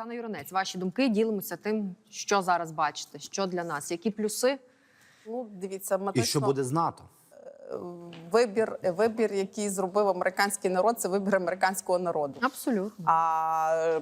Оксана Юронець, ваші думки ділимося тим, що зараз бачите, що для нас, які плюси. Ну, дивіться, ми І що буде з НАТО? Вибір, вибір, який зробив американський народ, це вибір американського народу. Абсолютно. А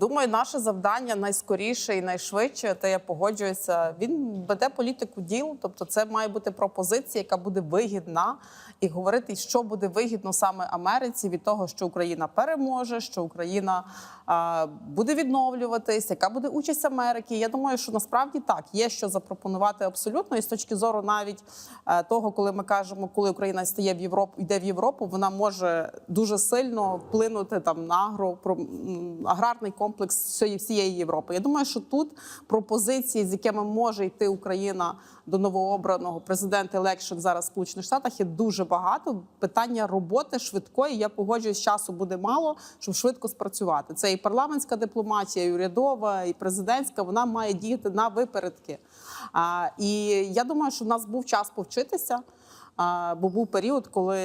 думаю, наше завдання найскоріше і найшвидше, те я погоджуюся. Він веде політику діл, тобто це має бути пропозиція, яка буде вигідна, і говорити, що буде вигідно саме Америці від того, що Україна переможе, що Україна а, буде відновлюватись, яка буде участь Америки. Я думаю, що насправді так є що запропонувати абсолютно, і з точки зору навіть е, того, коли ми кажемо, коли Україна стає в Європу, йде в Європу, вона може дуже сильно вплинути там на агро, про, аграрний комплекс всієї, Європи. Я думаю, що тут пропозиції, з якими може йти Україна до новообраного президента елекшн зараз в Сполучених Штатах, є дуже багато. Питання роботи швидкої. Я погоджуюсь, часу буде мало, щоб швидко спрацювати. Це і парламентська дипломатія, і урядова, і президентська. Вона має діяти на випередки. А, і я думаю, що в нас був час повчитися. А, Бо був період, коли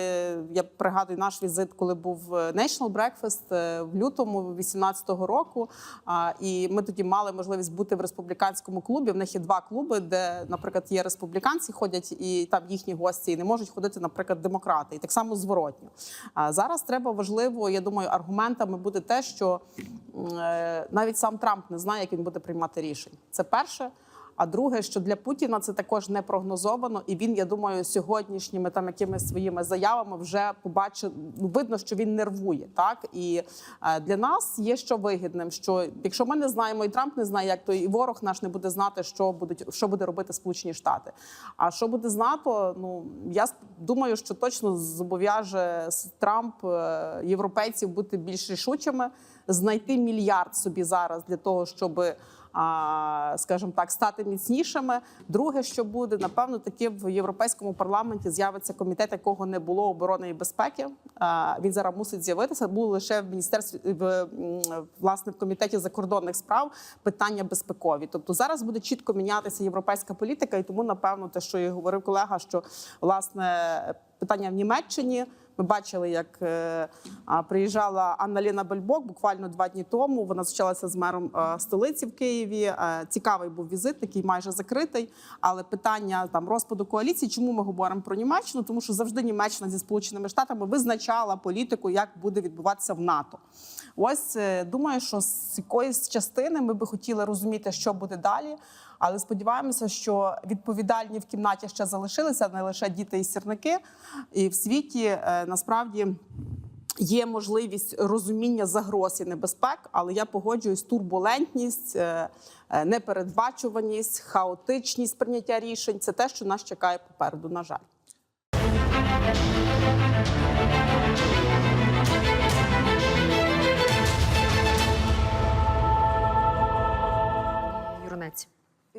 я пригадую наш візит, коли був е, National Breakfast е, в лютому 18-го року. А, І ми тоді мали можливість бути в республіканському клубі. В них є два клуби, де, наприклад, є республіканці, ходять і там їхні гості, і не можуть ходити, наприклад, демократи. І так само зворотньо. А зараз треба важливо, я думаю, аргументами буде те, що е, навіть сам Трамп не знає, як він буде приймати рішення. Це перше. А друге, що для Путіна це також не прогнозовано, і він, я думаю, сьогоднішніми там якимись своїми заявами вже побачив. Ну, видно, що він нервує. Так і е, для нас є що вигідним. Що якщо ми не знаємо, і Трамп не знає, як то і ворог наш не буде знати, що будуть що буде робити Сполучені Штати. А що буде з НАТО? Ну я думаю, що точно зобов'яже Трамп е, європейців бути більш рішучими, знайти мільярд собі зараз для того, щоби скажімо так, стати міцнішими. Друге, що буде, напевно, таки в європейському парламенті з'явиться комітет, якого не було оборони і безпеки. Він зараз мусить з'явитися. Було лише в міністерстві в власне в комітеті закордонних справ питання безпекові. Тобто зараз буде чітко мінятися європейська політика, і тому напевно те, що і говорив колега, що власне питання в Німеччині. Ми бачили, як е, приїжджала Анна Ліна Бельбок буквально два дні тому. Вона зустрічалася з мером е, столиці в Києві. Е, цікавий був візит, такий майже закритий. Але питання там розпаду коаліції. Чому ми говоримо про Німеччину? Тому що завжди Німеччина зі сполученими штатами визначала політику, як буде відбуватися в НАТО. Ось думаю, що з якоїсь частини ми би хотіли розуміти, що буде далі. Але сподіваємося, що відповідальні в кімнаті ще залишилися не лише діти і сірники, і в світі насправді. Є можливість розуміння загроз і небезпек, але я погоджуюсь, турбулентність, е, е, непередбачуваність, хаотичність прийняття рішень це те, що нас чекає попереду. На жаль.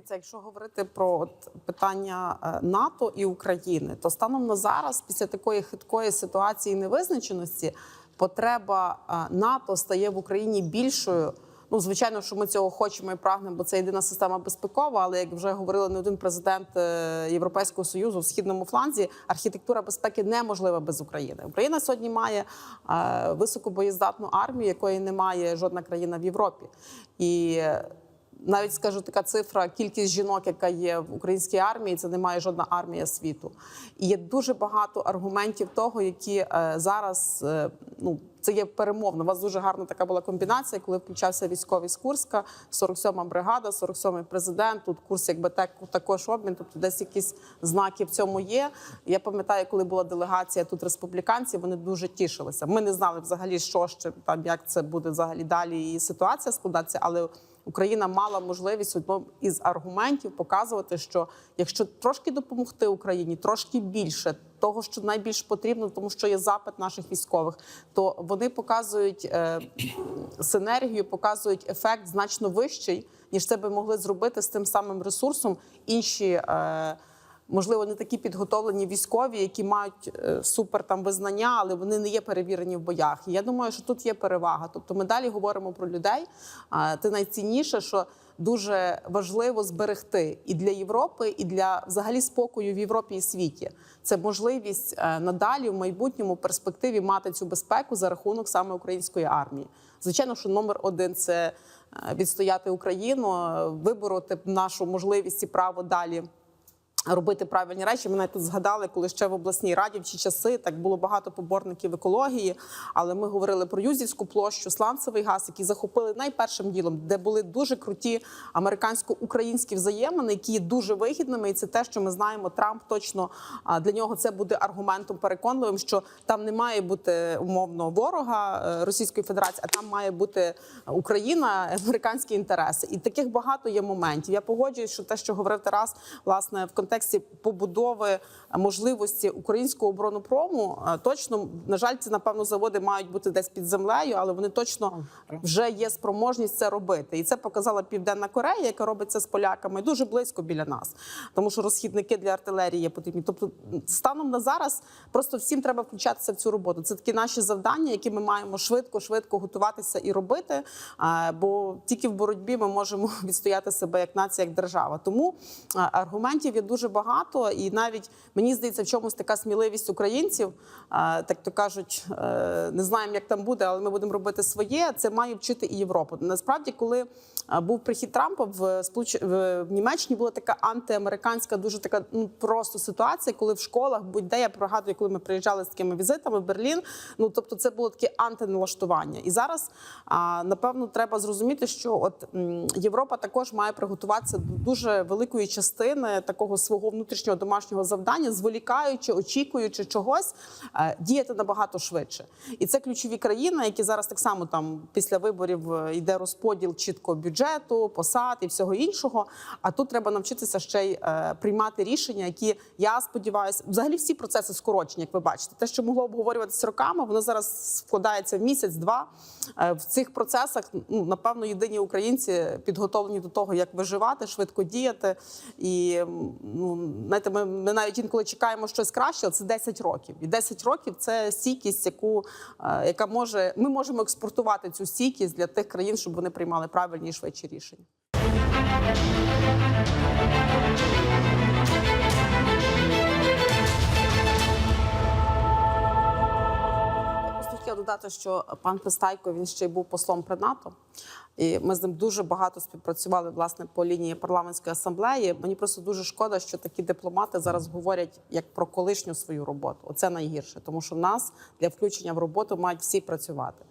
Дивіться, якщо говорити про от питання е, НАТО і України, то станом на зараз, після такої хиткої ситуації невизначеності, потреба е, НАТО стає в Україні більшою. Ну, звичайно, що ми цього хочемо і прагнемо, бо це єдина система безпекова. Але як вже говорили не один президент е, Європейського союзу в східному фланзі, архітектура безпеки неможлива без України. Україна сьогодні має високобоєздатну армію, якої не має жодна країна в Європі. І навіть скажу така цифра: кількість жінок, яка є в українській армії, це не має жодна армія світу. І є дуже багато аргументів того, які е, зараз е, ну. Це є перемовно. У вас дуже гарна така була комбінація, коли включався військовий з Курська, 47-ма бригада, 47-й президент. Тут курс, якби так також обмін. Тобто, десь якісь знаки в цьому є. Я пам'ятаю, коли була делегація тут республіканців, вони дуже тішилися. Ми не знали взагалі, що ще там, як це буде взагалі далі, і ситуація складатися, але. Україна мала можливість одним із аргументів показувати, що якщо трошки допомогти Україні, трошки більше того, що найбільш потрібно, тому що є запит наших військових, то вони показують е, синергію, показують ефект значно вищий, ніж це би могли зробити з тим самим ресурсом інші. Е, Можливо, не такі підготовлені військові, які мають е, супер там визнання, але вони не є перевірені в боях. І я думаю, що тут є перевага. Тобто, ми далі говоримо про людей. Це найцінніше, що дуже важливо зберегти і для Європи, і для взагалі спокою в Європі і світі. Це можливість е, надалі в майбутньому перспективі мати цю безпеку за рахунок саме української армії. Звичайно, що номер один це е, відстояти Україну, вибороти нашу можливість і право далі. Робити правильні речі. Ми навіть тут згадали, коли ще в обласній раді в ті часи так було багато поборників екології. Але ми говорили про Юзівську площу, сланцевий газ, які захопили найпершим ділом, де були дуже круті американсько-українські взаємини, які є дуже вигідними. І це те, що ми знаємо. Трамп точно для нього це буде аргументом переконливим, що там не має бути умовно ворога е, Російської Федерації, а там має бути Україна, американські інтереси. І таких багато є моментів. Я погоджуюсь, що те, що говорив Тарас, власне, в контексті побудови можливості українського оборонопрому, е, точно на жаль, ці напевно заводи мають бути десь під землею, але вони точно вже є спроможність це робити. І це показала Південна Корея, яка робить це з поляками дуже близько біля нас, тому що розхідники для артилерії є потрібні. Тобто, станом на зараз просто всім треба включатися в цю роботу. Це такі наші завдання, які ми маємо швидко, швидко готуватися і робити. е, Бо тільки в боротьбі ми можемо відстояти себе як нація, як держава. Тому е, аргументів є дуже багато, і навіть мені здається, в чомусь така сміливість українців, е, так то кажуть, е, не знаємо, як там буде, але ми будемо робити своє. Це має вчити і Європу. Насправді, коли е, був прихід Трампа в сполуч... в в Німеччині, була така антиамериканська, дуже така ну просто ситуація, коли в школах будь-де я пригадую, коли ми приїжджали з такими візитами в Берлін. Ну тобто, це було таке антиналаштування. І зараз напевно треба зрозуміти, що от Європа також має приготуватися до дуже великої частини такого свого внутрішнього домашнього завдання, зволікаючи, очікуючи чогось, е, діяти набагато швидше. І це ключові країни, які зараз так само там після виборів е, йде розподіл чітко бюджету, посад і всього іншого. А тут треба навчитися ще й е, приймати рішення, які я сподіваюся, взагалі всі процеси скорочені, як ви бачите, те, що могло обговорюватися роками, воно зараз вкладається в місяць-два. В цих процесах ну напевно єдині українці підготовлені до того, як виживати, швидко діяти. І ну знаєте, ми, ми навіть інколи чекаємо щось краще. Це 10 років. І 10 років це стійкість, яку е, яка може ми можемо експортувати цю стійкість для тих країн, щоб вони приймали правильні і швидші рішення. Thank просто додати, що пан Пристайко він ще й був послом при НАТО, і ми з ним дуже багато співпрацювали власне по лінії парламентської асамблеї. Мені просто дуже шкода, що такі дипломати зараз говорять як про колишню свою роботу. Оце найгірше, тому що нас для включення в роботу мають всі працювати.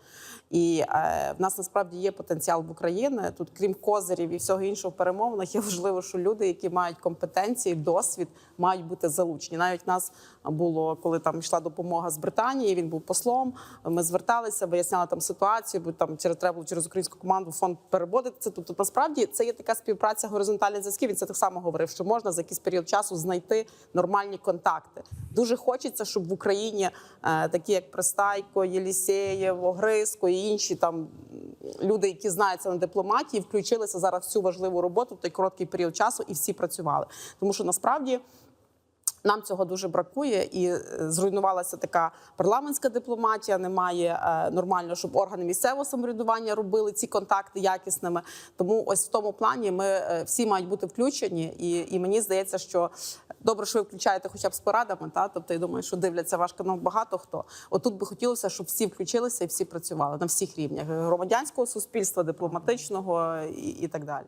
І е, в нас насправді є потенціал в Україні. Тут, крім козирів і всього іншого в перемовинах, є важливо, що люди, які мають компетенції, досвід, мають бути залучені. Навіть нас було, коли там йшла допомога з Британії. Він був послом. Ми зверталися, виясняли там ситуацію, бо там через треба було через українську команду фонд переводити це. Тобто, насправді це є така співпраця горизонтальних зв'язків. Він це так само говорив, що можна за якийсь період часу знайти нормальні контакти. Дуже хочеться, щоб в Україні е, такі як Пристайко, Єлісєєв, Огризко і інші там люди, які знаються на дипломатії, включилися зараз в цю важливу роботу в той короткий період часу, і всі працювали. Тому що насправді. Нам цього дуже бракує, і е, зруйнувалася така парламентська дипломатія. Немає е, нормально, щоб органи місцевого самоврядування робили ці контакти якісними. Тому ось в тому плані ми е, всі мають бути включені, і, і мені здається, що добре, що ви включаєте хоча б з порадами. Та тобто я думаю, що дивляться ваш канал багато хто. Отут би хотілося, щоб всі включилися і всі працювали на всіх рівнях громадянського суспільства, дипломатичного і, і так далі.